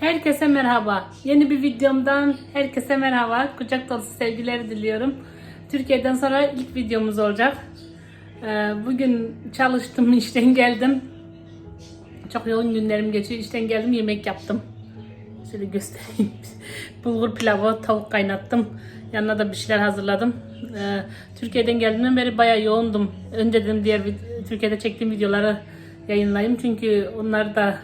Herkese merhaba. Yeni bir videomdan herkese merhaba. Kucak dolusu sevgileri diliyorum. Türkiye'den sonra ilk videomuz olacak. Ee, Bugün çalıştım, işten geldim. Çok yoğun günlerim geçiyor. İşten geldim, yemek yaptım. Şöyle göstereyim. Bulgur pilavı, tavuk kaynattım. Yanına da bir şeyler hazırladım. Ee, Türkiye'den geldiğimden beri bayağı yoğundum. Önce dedim diğer Türkiye'de çektiğim videoları yayınlayayım. Çünkü onlar da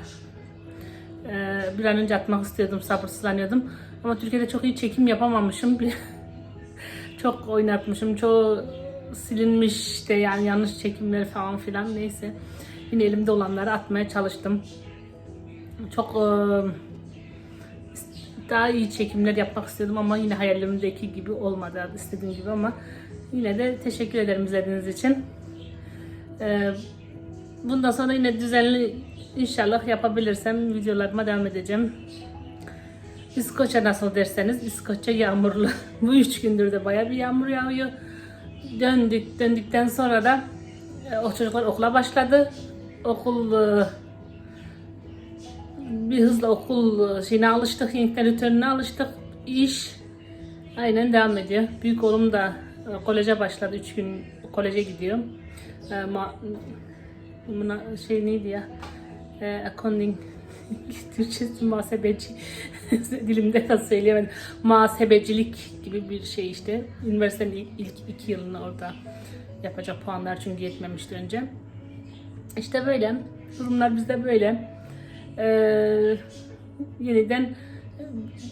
bir an önce atmak istiyordum, sabırsızlanıyordum. Ama Türkiye'de çok iyi çekim yapamamışım. Çok oynatmışım, çoğu silinmiş işte yani yanlış çekimler falan filan neyse. Yine elimde olanları atmaya çalıştım. Çok e, daha iyi çekimler yapmak istiyordum ama yine hayallerimdeki gibi olmadı istediğim gibi ama yine de teşekkür ederim izlediğiniz için. Ee, Bundan sonra yine düzenli inşallah yapabilirsem videolarıma devam edeceğim. İskoçya nasıl derseniz İskoçya yağmurlu. Bu üç gündür de baya bir yağmur yağıyor. Döndük, döndükten sonra da e, o çocuklar okula başladı. Okul e, bir hızla okul şeyine alıştık, yeniden return'una alıştık. İş aynen devam ediyor. Büyük oğlum da e, koleje başladı. Üç gün koleje gidiyor. Buna şey neydi ya? E, accounting Türkçesi muhasebeci dilimde de söyleyemedim. Muhasebecilik gibi bir şey işte. Üniversitenin ilk, ilk iki yılını orada yapacak puanlar çünkü yetmemişti önce. İşte böyle. Durumlar bizde böyle. Ee, yeniden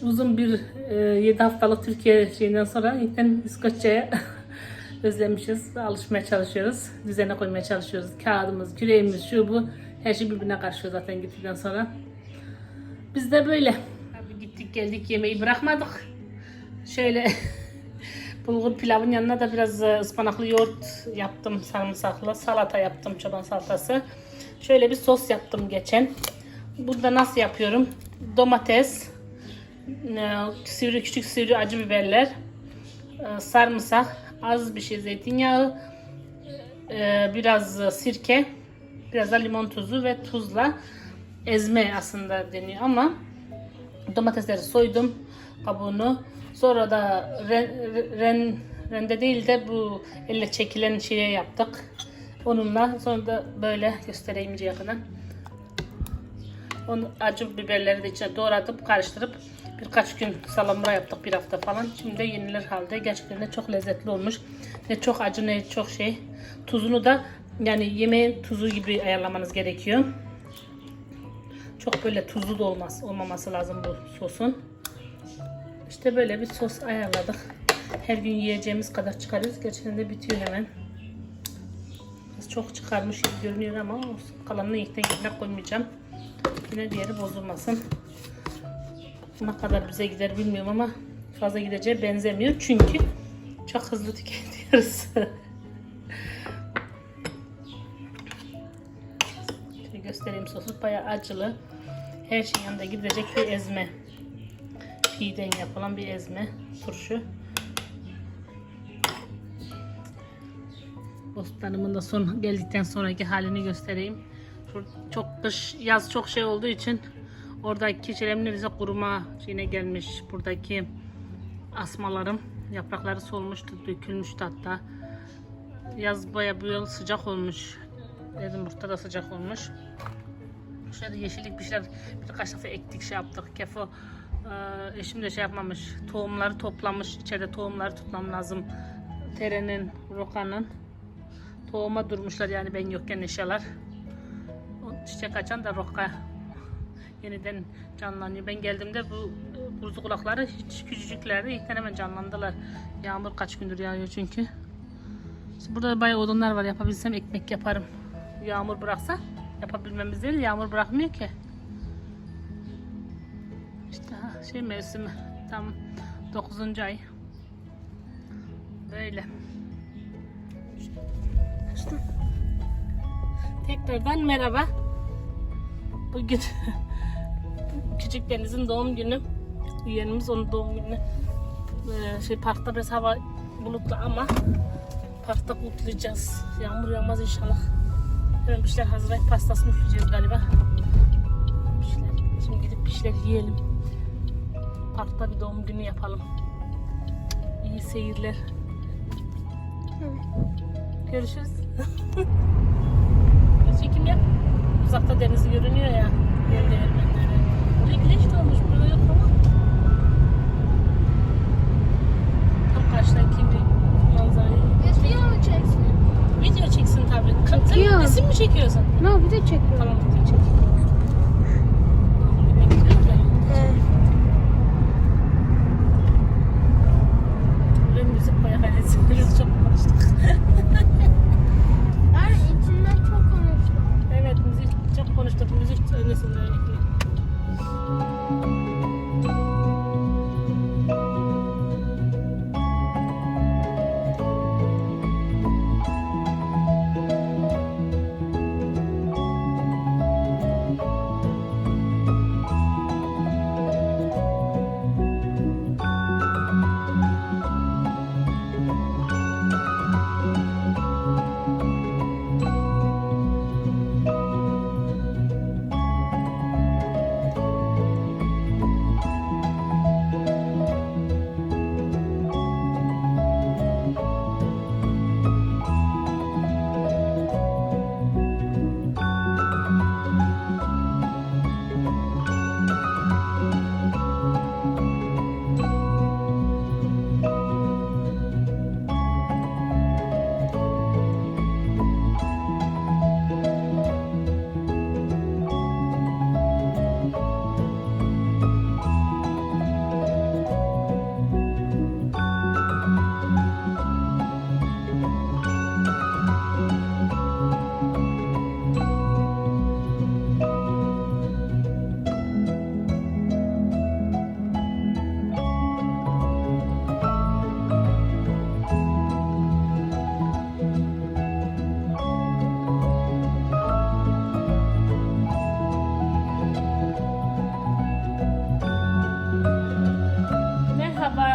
uzun bir e, 7 haftalık Türkiye şeyinden sonra yeniden İskoçya'ya özlemişiz alışmaya çalışıyoruz. Düzene koymaya çalışıyoruz. Kağıdımız, küreğimiz, şu bu her şey birbirine karışıyor zaten gittikten sonra. Biz de böyle. Abi gittik geldik yemeği bırakmadık. Şöyle bulgur pilavın yanına da biraz e, ıspanaklı yoğurt yaptım sarımsaklı. Salata yaptım çoban salatası. Şöyle bir sos yaptım geçen. Burada nasıl yapıyorum? Domates, e, sivri küçük sivri acı biberler, e, sarımsak, az bir şey zeytinyağı, e, biraz sirke, biraz da limon tuzu ve tuzla ezme aslında deniyor ama domatesleri soydum kabuğunu. Sonra da ren, ren, rende değil de bu elle çekilen şeye yaptık. Onunla sonra da böyle göstereyim kadar. Onu acı biberleri de içine doğratıp karıştırıp birkaç gün salamura yaptık bir hafta falan. Şimdi de yenilir halde gerçekten de çok lezzetli olmuş. Ne çok acı ne çok şey. Tuzunu da yani yemeğin tuzu gibi ayarlamanız gerekiyor. Çok böyle tuzlu da olmaz, olmaması lazım bu sosun. İşte böyle bir sos ayarladık. Her gün yiyeceğimiz kadar çıkarıyoruz. Gerçekten de bitiyor hemen. Çok çıkarmış gibi görünüyor ama. Kalanını ilkten gitmek koymayacağım. Yine diğeri bozulmasın. Ne kadar bize gider bilmiyorum ama fazla gideceğe benzemiyor. Çünkü çok hızlı tüketiyoruz. Şöyle göstereyim sosu. Bayağı acılı. Her şeyin yanında gidecek bir ezme. Piden yapılan bir ezme. Turşu. Bostanımın da son geldikten sonraki halini göstereyim. Çok kış, yaz çok şey olduğu için oradaki şeylerim neredeyse kuruma şeyine gelmiş. Buradaki asmalarım yaprakları solmuştu, dökülmüştü hatta. Yaz baya bu yıl sıcak olmuş. Edinburgh'da da sıcak olmuş. Şöyle yeşillik bir şeyler birkaç defa ektik şey yaptık. Kefo e, eşim de şey yapmamış. Tohumları toplamış. İçeride tohumları tutmam lazım. Terenin, rokanın. Tohuma durmuşlar yani ben yokken eşyalar. Çiçek açan da roka yeniden canlanıyor. Ben geldiğimde bu buzlu kulakları hiç küçücüklerdi. İlkten hemen canlandılar. Yağmur kaç gündür yağıyor çünkü. Burada bayağı odunlar var. Yapabilsem ekmek yaparım. Yağmur bıraksa yapabilmemiz değil. Yağmur bırakmıyor ki. İşte şey mevsimi tam 9. ay. Böyle. İşte. Tekrardan merhaba. Bugün Küçük Deniz'in doğum günü. Yeğenimiz onun doğum günü. Ee, şey parkta biraz hava bulutlu ama parkta kutlayacağız. Yağmur yağmaz inşallah. Hemen bir şeyler hazırlayıp pastasını üfleyeceğiz galiba. Bir şeyler Şimdi gidip bir şeyler yiyelim. Parkta bir doğum günü yapalım. İyi seyirler. Görüşürüz. Biraz çekim yap. Uzakta deniz görünüyor ya. Göl değirmenleri. Buraya güneş doğmuş. Burada yok ama. Tam karşıdaki bir manzarayı. Video mu çeksin? Video çeksin tabii. Ka- Sen Çekiyor. resim mi çekiyorsun? No video çekiyorum. Tamam video çek.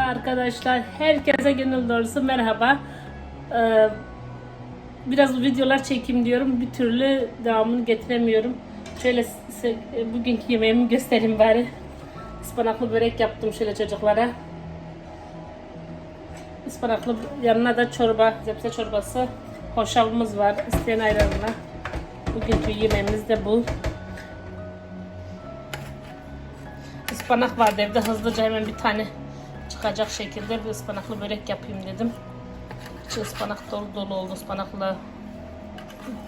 Arkadaşlar. Herkese gönül doğrusu merhaba. Ee, biraz videolar çekeyim diyorum. Bir türlü devamını getiremiyorum. Şöyle e, bugünkü yemeğimi göstereyim bari. Ispanaklı börek yaptım şöyle çocuklara. Ispanaklı yanına da çorba, zepse çorbası. Hoşafımız var. İsteyen ayranla. Bugünkü yemeğimiz de bu. Ispanak vardı evde hızlıca hemen bir tane çıkacak şekilde bir ıspanaklı börek yapayım dedim. İçi ıspanak dolu dolu oldu. Ispanakla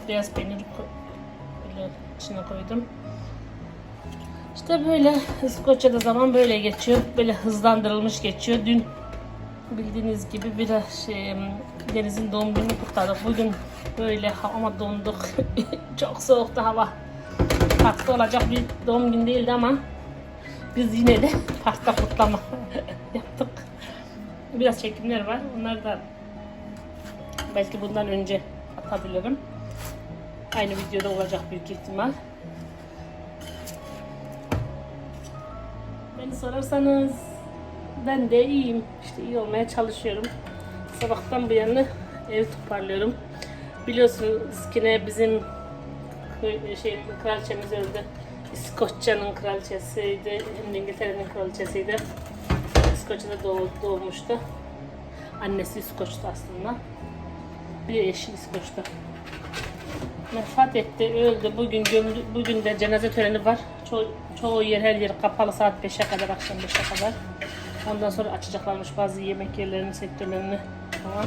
beyaz peynir böyle içine koydum. İşte böyle İskoçya'da zaman böyle geçiyor. Böyle hızlandırılmış geçiyor. Dün bildiğiniz gibi biraz şey, Deniz'in doğum gününü kutladık. Bugün böyle ama donduk. Çok soğuktu hava. Parkta olacak bir doğum günü değildi ama biz yine de parkta kutlama. Biraz çekimler var. Onları da belki bundan önce atabilirim. Aynı videoda olacak büyük ihtimal. Beni sorarsanız ben de iyiyim. İşte iyi olmaya çalışıyorum. Sabahtan bu yana ev toparlıyorum. Biliyorsunuz ki ne bizim şey kraliçemiz öldü. İskoçya'nın kraliçesiydi. Hem de İngiltere'nin kraliçesiydi. İskoçya'da doğ, doğmuştu. Annesi İskoç'tu aslında. Bir eşi İskoç'tu. Vefat etti, öldü. Bugün gömülü, bugün de cenaze töreni var. Ço- çoğu yer her yer kapalı saat 5'e kadar, akşam 5'e kadar. Ondan sonra açacaklarmış bazı yemek yerlerini, sektörlerini falan.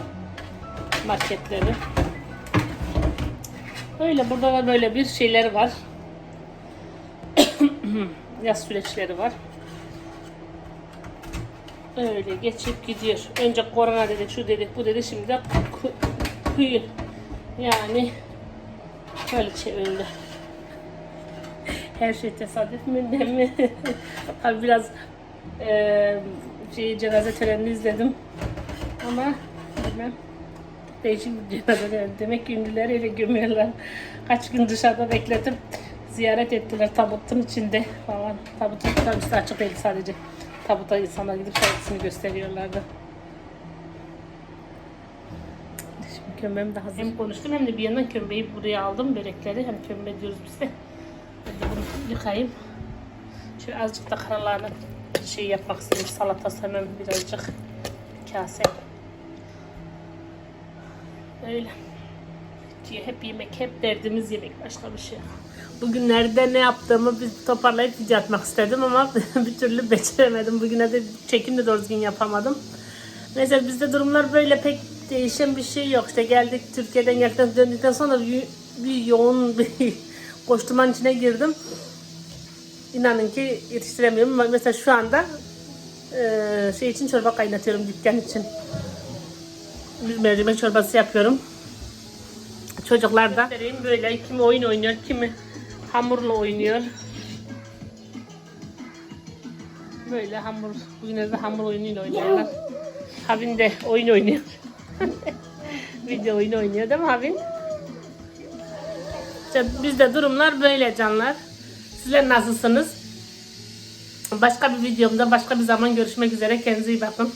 Marketleri. Öyle burada da böyle bir şeyler var. Yaz süreçleri var. Öyle geçip gidiyor. Önce korona dedik, şu dedik, bu dedik. Şimdi de ku- kuyun. Yani böyle öldü. Her şey tesadüf mü mi? Tabii biraz eee şey, cenaze törenini izledim. Ama bilmem. Değişik bir cenaze töreni. Demek ki ünlüler öyle gömüyorlar. Kaç gün dışarıda bekletip ziyaret ettiler tabutun içinde falan. Tabutun tabii açık değil sadece. Tabuta insanlar gidip saygısını gösteriyorlardı. Şimdi kömbem de hazır. Hem konuştum hem de bir yandan kömbeyi buraya aldım. Börekleri hem kömbe diyoruz biz de. Hadi bunu yıkayayım. Şöyle azıcık da karalarını şey yapmak istedim. Salata hemen birazcık kase. Öyle. Ki Hep yemek, hep derdimiz yemek. Başka bir şey. yok. Bugünlerde ne yaptığımı bir toparlayıp video atmak istedim ama bir türlü beceremedim. Bugüne de çekim de doğru düzgün yapamadım. Neyse bizde durumlar böyle pek değişen bir şey yok. İşte geldik Türkiye'den geldikten döndükten sonra bir, bir yoğun bir koşturmanın içine girdim. İnanın ki yetiştiremiyorum. Mesela şu anda eee, şey için çorba kaynatıyorum dükkan için. Bir mercimek çorbası yapıyorum. Çocuklar da böyle kimi oyun oynuyor, kimi hamurla oynuyor. Böyle hamur, bugünlerde hamur oyunuyla oynuyorlar. Havin de oyun oynuyor. Video oyunu oynuyor değil mi Havin? İşte bizde durumlar böyle canlar. Sizler nasılsınız? Başka bir videomda başka bir zaman görüşmek üzere. Kendinize iyi bakın.